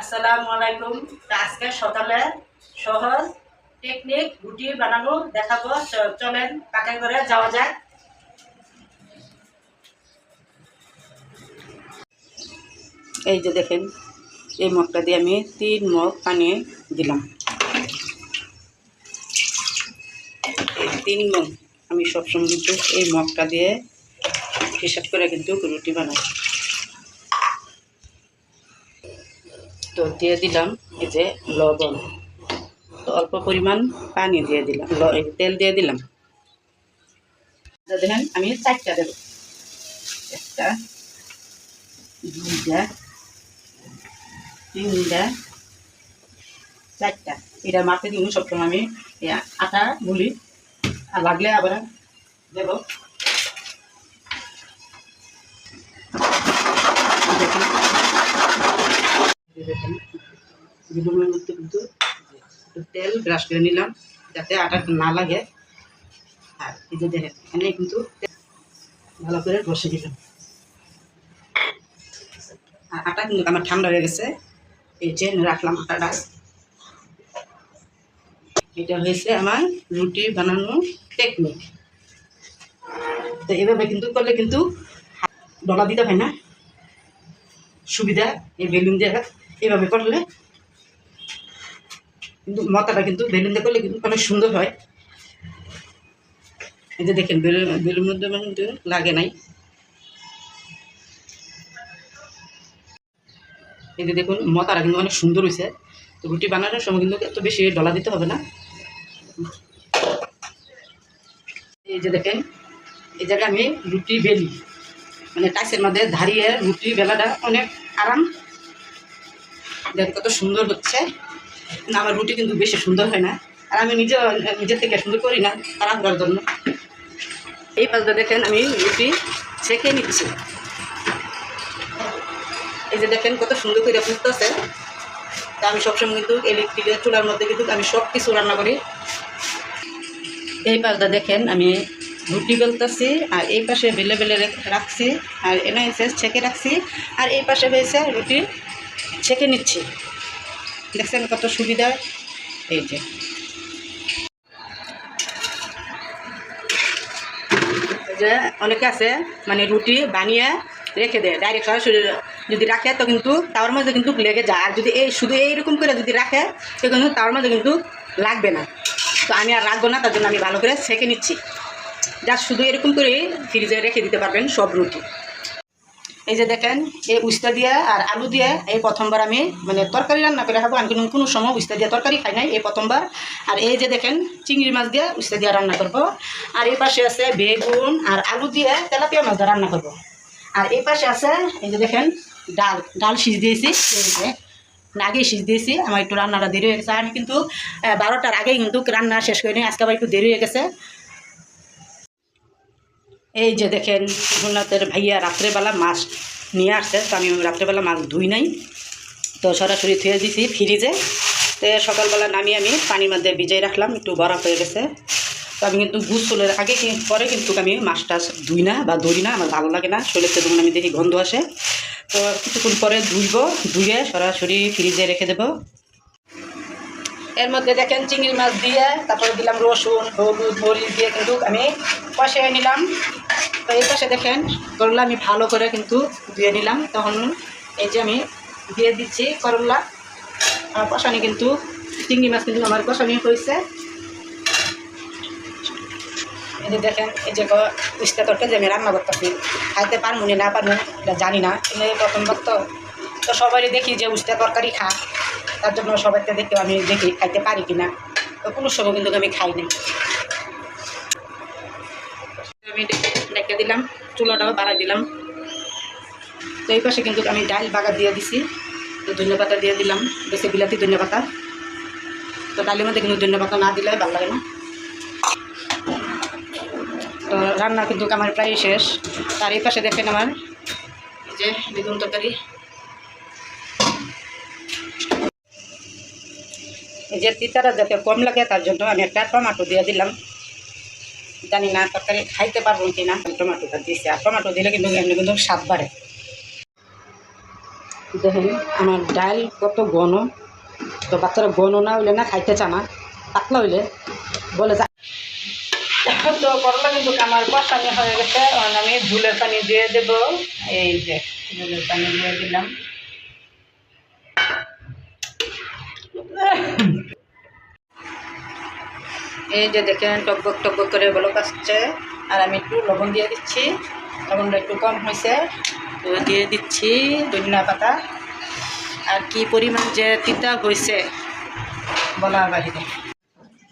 আসসালামু আলাইকুম। আজকে সকালে সহজ রুটি বানানো দেখাবো। চলেন যাওয়া এই যে দেখেন, এই মগটা দিয়ে আমি তিন মগ পানি দিলাম। এই তিন মগ আমি সবসময় কিন্তু এই মগটা দিয়ে হিসাব করে কিন্তু রুটি বানাই। তো দিয়ে দিলাম এই যে লবণ। তো অল্প পরিমাণ পানি দিয়ে দিলাম। তেল দিয়ে দিলাম। দেখেন, আমি চারটা দেব। একটা, দুইটা, তিনটা, চারটা। এটা মাপে দিব সবসময় আমি আটা গুলি। লাগলে আবার দেব। বেলুনের মধ্যে কিন্তু একটু তেল ব্রাশ করে নিলাম, যাতে আটা না লাগে। আর এই যে দেখেন, এখানে কিন্তু ভালো করে বসে দিলাম। আর আটা কিন্তু আমার ঠান্ডা হয়ে গেছে, এই যে রাখলাম আটাটা। এটা হয়েছে আমার রুটি বানানো টেকনিক তো এভাবে কিন্তু করলে কিন্তু ডলা দিতে হয় না। সুবিধা এই বেলুন দিয়ে এভাবে করলে কিন্তু মাথাটা কিন্তু বেলুন দিয়ে করলে কিন্তু অনেক সুন্দর হয়। এই যে দেখেন, বেলুন বেলুন মধ্যে কিন্তু লাগে নাই। এই যে দেখুন মতাটা কিন্তু অনেক সুন্দর হয়েছে তো রুটি বানানোর সময় কিন্তু এত বেশি ডলা দিতে হবে না। এই যে দেখেন, এই জায়গায় আমি রুটি বেলি। মানে টাইসের মধ্যে ধারিয়ে রুটি বেলাটা অনেক আরাম। দেখেন কত সুন্দর হচ্ছে। না, আমার রুটি কিন্তু বেশি সুন্দর হয় না। আর আমি নিজে নিজের থেকে সুন্দর করি না আরাম করার জন্য। এই পাশটা দেখেন, আমি রুটি ছেঁকে নিচ্ছি। এই যে দেখেন, কত সুন্দর করে ফুটতেছে। তা আমি সবসময় কিন্তু ইলেকট্রিকের চুলার মধ্যে কিন্তু আমি সব কিছু রান্না করি। এই পাশটা দেখেন, আমি রুটি বেলতেছি, আর এই পাশে বেলে বেলে রেখ- রাখছি, আর এনে ছেঁকে রাখছি, আর এই পাশে হয়েছে রুটি ছেঁকে নিচ্ছি। দেখছেন কত সুবিধা। এই যে। যে অনেকে আছে মানে রুটি বানিয়ে রেখে দেয় ডাইরেক্ট সরাসরি যদি রাখে, তো কিন্তু তাওয়ার মধ্যে কিন্তু লেগে যায়। আর যদি এই, শুধু এইরকম করে যদি রাখে, তো কিন্তু তাওয়ার মধ্যে কিন্তু লাগবে না। তো আমি আর রাখব না, তার জন্য আমি ভালো করে সেঁকে নিচ্ছি। যা শুধু এরকম করে ফ্রিজে রেখে দিতে পারবেন সব রুটি। এই যে দেখেন, এই উস্তা দিয়ে আর আলু দিয়ে এই প্রথমবার আমি মানে তরকারি রান্না করে খাব। আমি কোনো সময় উস্তা দিয়ে তরকারি খাই নাই এই প্রথমবার। আর এই যে দেখেন, চিংড়ি মাছ দিয়ে উস্তা দিয়ে রান্না করব। আর এই পাশে আছে বেগুন আর আলু দিয়ে তেলাপিয়া মাছ রান্না করব। আর এই পাশে আছে, এই যে দেখেন, ডাল। ডাল সিজ দিয়েছি আগেই সিজ দিয়েছি। আমার একটু রান্নাটা দেরি হয়ে গেছে। আমি কিন্তু বারোটার আগেই কিন্তু রান্না শেষ করিনি আজকে আবার একটু দেরি হয়ে গেছে। এই যে দেখেন, জগন্নাথের ভাইয়া রাত্রেবেলা মাছ নিয়ে আসছে, তো আমি রাত্রেবেলা মাছ ধুই নাই। তো সরাসরি ধুয়ে দিছি ফ্রিজে। তো সকালবেলা নামিয়ে আমি পানির মধ্যে ভিজাই রাখলাম, একটু বরফ হয়ে গেছে। তো আমি কিন্তু গুসলের আগে কি- পরে কিন্তু আমি মাছটা ধুই না বা ধরি না, আমার ভালো লাগে না। শরীরের থেকে আমি দেখি গন্ধ আসে। তো কিছুক্ষণ পরে ধুইব, ধুয়ে সরাসরি ফ্রিজে রেখে দেবো। এর মধ্যে দেখেন চিংড়ি মাছ দিয়ে তারপরে দিলাম রসুন, হলুদ, মরিচ দিয়ে কিন্তু আমি কষিয়ে নিলাম। তো এই পাশে দেখেন করলা আমি ভালো করে কিন্তু ধুয়ে নিলাম। তখন এই যে আমি দিয়ে দিচ্ছি করলা। আর কষানি কিন্তু চিংড়ি মাছ কিন্তু আমার কষানি হয়েছে। এই যে দেখেন, এই যে ক- উস্তা তরকারি যে আমি রান্না করতেছি খাইতে পারব না পারব এটা জানি না। এই প্রথমবার তো তো সবাই দেখি যে উস্তা তরকারি খা। তার জন্য সবাইকে দেখে আমি দেখি, খাইতে পারি কি না তো কোনো সময় কিন্তু আমি খাই নাই। আমি ডেকে দিলাম, চুলাটাও বাড়াই দিলাম। তো এই পাশে কিন্তু আমি ডাল বাগা দিয়ে দিছি। তো ধনিয়া পাতা দিয়ে দিলাম, বেশি বিলাতি ধনিয়া পাতা। তো ডালের মধ্যে কিন্তু ধনিয়া পাতা না দিলে ভালো লাগে না। তো রান্না কিন্তু আমার প্রায় শেষ। তার এই পাশে দেখেন আমার যে বেগুন তরকারি। যে তিতাটা যাতে কম লাগে, তার জন্য আমি একটা টমাটো দিয়ে দিলাম। জানি না তরকারি খাইতে পারব কি না টমেটোটা দিয়েছি। আর টমেটো দিলে কিন্তু এমনি কিন্তু স্বাদ বাড়ে। দেখেন, আমার ডাল কত ঘন। তো বাচ্চারা ঘন না হইলে না খাইতে চা না, পাতলা হইলে বলে যা। তো করলা কিন্তু আমার কষানি হয়ে গেছে। আমি ঝুলের পানি দিয়ে দেব। এই যে, ঝুলের পানি দিয়ে দিলাম। এই যে দেখেন টকবক টকবক করে বলক আসছে। আর আমি একটু লবণ দিয়ে দিচ্ছি। লবণটা একটু কম হয়েছে, তো দিয়ে দিচ্ছি ধনিয়া পাতা। আর কি পরিমাণ যে তিতা হয়েছে, বলা বাহিরে।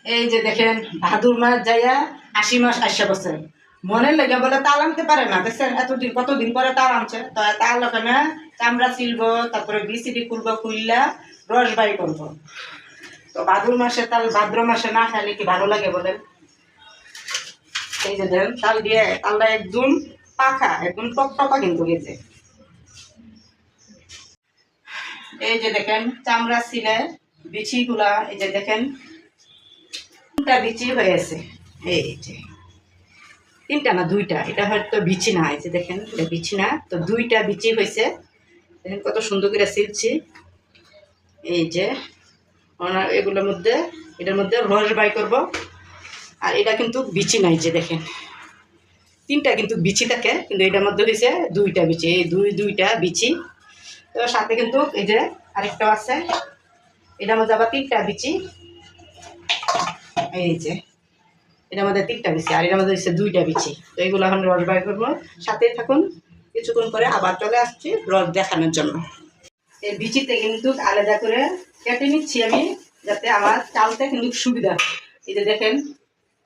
এই যে দেখেন ভাদুর মাস যাইয়া আশি মাস আসা বছর মনের লেগে বলে, তাল আনতে পারে না। দেখছেন, এতদিন, কতদিন পরে তাল আনছে? তো তাল ওখানে চামড়া ছিলব, তারপরে বিসিডি খুলবো, খুললা রস বাই করব। তো ভাদুর মাসে তাল ভাদ্র মাসে না খাইলে কি ভালো লাগে বলেন? এই যে দেন, তাল দিয়ে তালটা একদম পাখা, একদম টক টকা কিন্তু গেছে এই যে দেখেন, চামড়া ছিলে বিচিগুলা, এই যে দেখেন, তিনটা বিচি হয়েছে এই যে, তিনটা না দুইটা, এটা হয়তো বিচি না, এই যে দেখেন, এটা বিচি না, তো দুইটা বিচি হয়েছে। দেখেন কত সুন্দর করে সিলছি। এই যে এগুলোর মধ্যে, এটার মধ্যে রস বাই করব। আর এটা কিন্তু বিচি নাই যে দেখেন। তিনটা কিন্তু বিচি থাকে, কিন্তু এটার মধ্যে হয়েছে দুইটা বিচি। এই দুই, দুইটা বিচি। তো সাথে কিন্তু এই যে আরেকটাও আছে। এটার মধ্যে আবার তিনটা বিচি। এই যে, এটার মধ্যে তিনটা বিচি আর এটার মধ্যে হচ্ছে দুইটা বিচি। তো এইগুলো এখন রস বাই করব। সাথেই থাকুন। কিছুক্ষণ পরে আবার চলে আসছি রস দেখানোর জন্য। এই বিচিতে কিন্তু আলাদা করে কেটে নিচ্ছি আমি যাতে আমার চালতে কিন্তু সুবিধা। এই যে দেখেন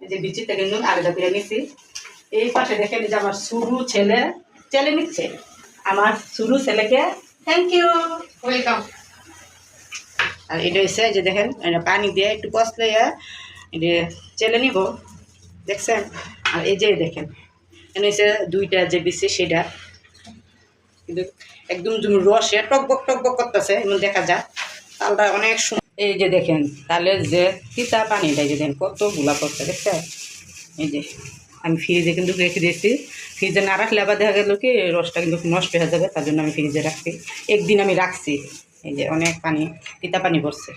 এই যে বিচিতে কিন্তু আলাদা করে নিচ্ছি। এই পাশে দেখেন যে আমার শুরু ছেলে চেলে নিচ্ছে। আমার শুরু ছেলেকে থ্যাংক ইউ ওয়েলকাম আর এটা হচ্ছে যে দেখেন এটা পানি দিয়ে একটু কষলে এটা চেলে নিব। দেখছেন? আর এই যে দেখেন এখানে হচ্ছে দুইটা যে বিচি সেটা কিন্তু একদম রসে টকবক টকবক করতেছে, এমন দেখা যায়। তালটা অনেক এই যে দেখেন তালের যে তিতা পানিটা যে দেখেন কতগুলা করছে দেখছে এই যে, আমি ফ্রিজে কিন্তু রেখে দিয়েছি। ফ্রিজে না রাখলে আবার দেখা গেল কি, রসটা কিন্তু নষ্ট হয়ে যাবে, তার জন্য আমি ফ্রিজে রাখছি। একদিন আমি রাখছি, এই যে অনেক পানি, তিতা পানি পড়ছে।